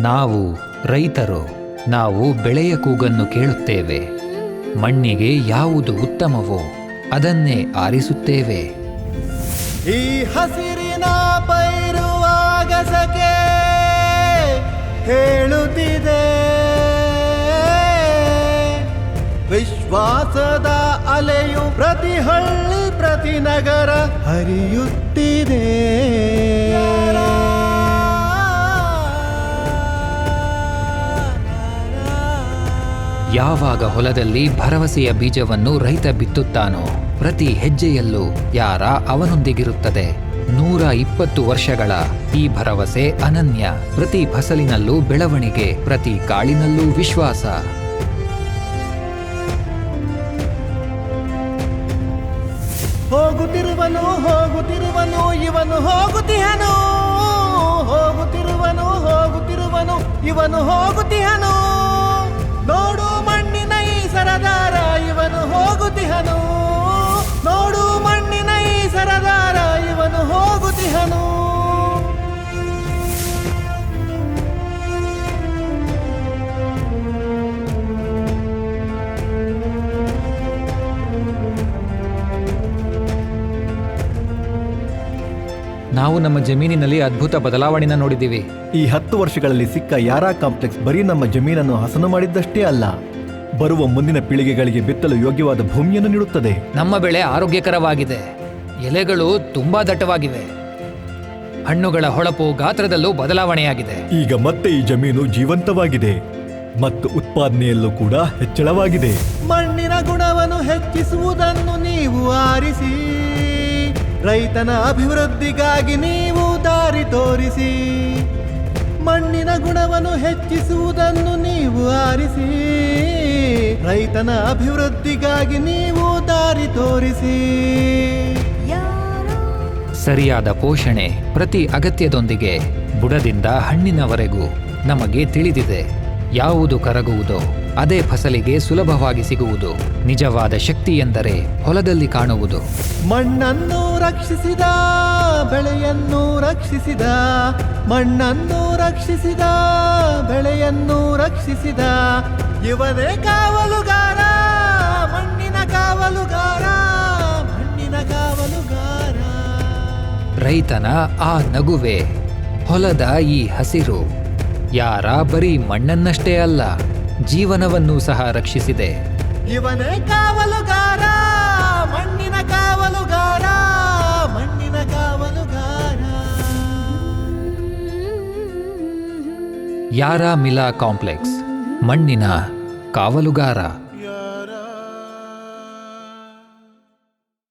ನಾವು ರೈತರು, ನಾವು ಬೆಳೆಯ ಕೂಗನ್ನು ಕೇಳುತ್ತೇವೆ. ಮಣ್ಣಿಗೆ ಯಾವುದು ಉತ್ತಮವೋ ಅದನ್ನೇ ಆರಿಸುತ್ತೇವೆ. ಈ ಹಸಿರಿನ ಪೈರುವಾಗಸಕೆ ಹೇಳುತ್ತಿದೆ. ವಿಶ್ವಾಸದ ಅಲೆಯು ಪ್ರತಿ ಹಳ್ಳಿ, ಪ್ರತಿ ನಗರ ಹರಿಯುತ್ತಿದೆ. ಯಾವಾಗ ಹೊಲದಲ್ಲಿ ಭರವಸೆಯ ಬೀಜವನ್ನು ರೈತ ಬಿತ್ತುತ್ತಾನೋ ಪ್ರತಿ ಹೆಜ್ಜೆಯಲ್ಲೂ ಯಾರ ಅವನೊಂದಿಗಿರುತ್ತದೆ. ನೂರ ಇಪ್ಪತ್ತು ವರ್ಷಗಳ ಈ ಭರವಸೆ ಅನನ್ಯ. ಪ್ರತಿ ಫಸಲಿನಲ್ಲೂ ಬೆಳವಣಿಗೆ, ಪ್ರತಿ ಕಾಳಿನಲ್ಲೂ ವಿಶ್ವಾಸ. ಹೋಗುತ್ತಿರುವನು ಹೋಗುತ್ತಿರುವನು, ಇವನು ಹೋಗುತ್ತಿಹನು. ಹೋಗುತ್ತಿರುವನು ಹೋಗುತ್ತಿರುವನು, ಇವನು ಹೋಗುತ್ತಿಹನು ನಾವು ನಮ್ಮ ಜಮೀನಿನಲ್ಲಿ ಅದ್ಭುತ ಬದಲಾವಣೆನ ನೋಡಿದ್ದೀವಿ. ಈ ಹತ್ತು ವರ್ಷಗಳಲ್ಲಿ ಸಿಕ್ಕ ಯಾರಾ ಕಾಂಪ್ಲೆಕ್ಸ್ ಬರೀ ನಮ್ಮ ಜಮೀನನ್ನು ಹಸನು ಮಾಡಿದ್ದಷ್ಟೇ ಅಲ್ಲ ಬರುವ ಮುಂದಿನ ಪೀಳಿಗೆಗಳಿಗೆ ಬಿತ್ತಲು ಯೋಗ್ಯವಾದ ಭೂಮಿಯನ್ನು ನೀಡುತ್ತದೆ. ನಮ್ಮ ಬೆಳೆ ಆರೋಗ್ಯಕರವಾಗಿದೆ. ಎಲೆಗಳು ತುಂಬಾ ದಟ್ಟವಾಗಿವೆ. ಹಣ್ಣುಗಳ ಹೊಳಪು ಗಾತ್ರದಲ್ಲೂ ಬದಲಾವಣೆಯಾಗಿದೆ. ಈಗ ಮತ್ತೆ ಈ ಜಮೀನು ಜೀವಂತವಾಗಿದೆ. ಮತ್ತು ಉತ್ಪಾದನೆಯಲ್ಲೂ ಕೂಡ ಹೆಚ್ಚಳವಾಗಿದೆ. ಮಣ್ಣಿನ ಗುಣವನ್ನು ಹೆಚ್ಚಿಸುವುದನ್ನು ನೀವು ಆರಿಸಿ ರೈತನ ಅಭಿವೃದ್ಧಿಗಾಗಿ ನೀವು ದಾರಿ ತೋರಿಸಿ ಮಣ್ಣಿನ ಗುಣವನ್ನು ಹೆಚ್ಚಿಸುವುದನ್ನು ನೀವು ಆರಿಸಿ ರೈತನ ಅಭಿವೃದ್ಧಿಗಾಗಿ ನೀವು ದಾರಿ ತೋರಿಸಿ. ಸರಿಯಾದ ಪೋಷಣೆ ಪ್ರತಿ ಅಗತ್ಯದೊಂದಿಗೆ ಬುಡದಿಂದ ಹಣ್ಣಿನವರೆಗೂ ನಮಗೆ ತಿಳಿದಿದೆ. ಯಾವುದು ಕರಗುವುದೋ ಅದೇ ಫಸಲಿಗೆ ಸುಲಭವಾಗಿ ಸಿಗುವುದು. ನಿಜವಾದ ಶಕ್ತಿ ಎಂದರೆ ಹೊಲದಲ್ಲಿ ಕಾಣುವುದು. ಮಣ್ಣನ್ನು ರಕ್ಷಿಸಿದ ಬೆಳೆಯನ್ನು ರಕ್ಷಿಸಿದ ಮಣ್ಣನ್ನು ರಕ್ಷಿಸಿದ ಬೆಳೆಯನ್ನು ರಕ್ಷಿಸಿದ. ಇವನೇ ಕಾವಲುಗಾರ ಮಣ್ಣಿನ ಕಾವಲುಗಾರ ಮಣ್ಣಿನ ಕಾವಲುಗಾರ. ರೈತನ ಆ ನಗುವೆ ಹೊಲದ ಈ ಹಸಿರು. ಯಾರ ಬರೀ ಮಣ್ಣನ್ನಷ್ಟೇ ಅಲ್ಲ ಜೀವನವನ್ನು ಸಹ ರಕ್ಷಿಸಿದೆ. ಇವನೇ ಕಾವಲುಗಾರ ಮಣ್ಣಿನ ಕಾವಲುಗಾರ ಮಣ್ಣಿನ ಕಾವಲುಗಾರ. ಯಾರಾ ಮಿಲಾ ಕಾಂಪ್ಲೆಕ್ಸ್ ಮಣ್ಣಿನ ಕಾವಲುಗಾರ.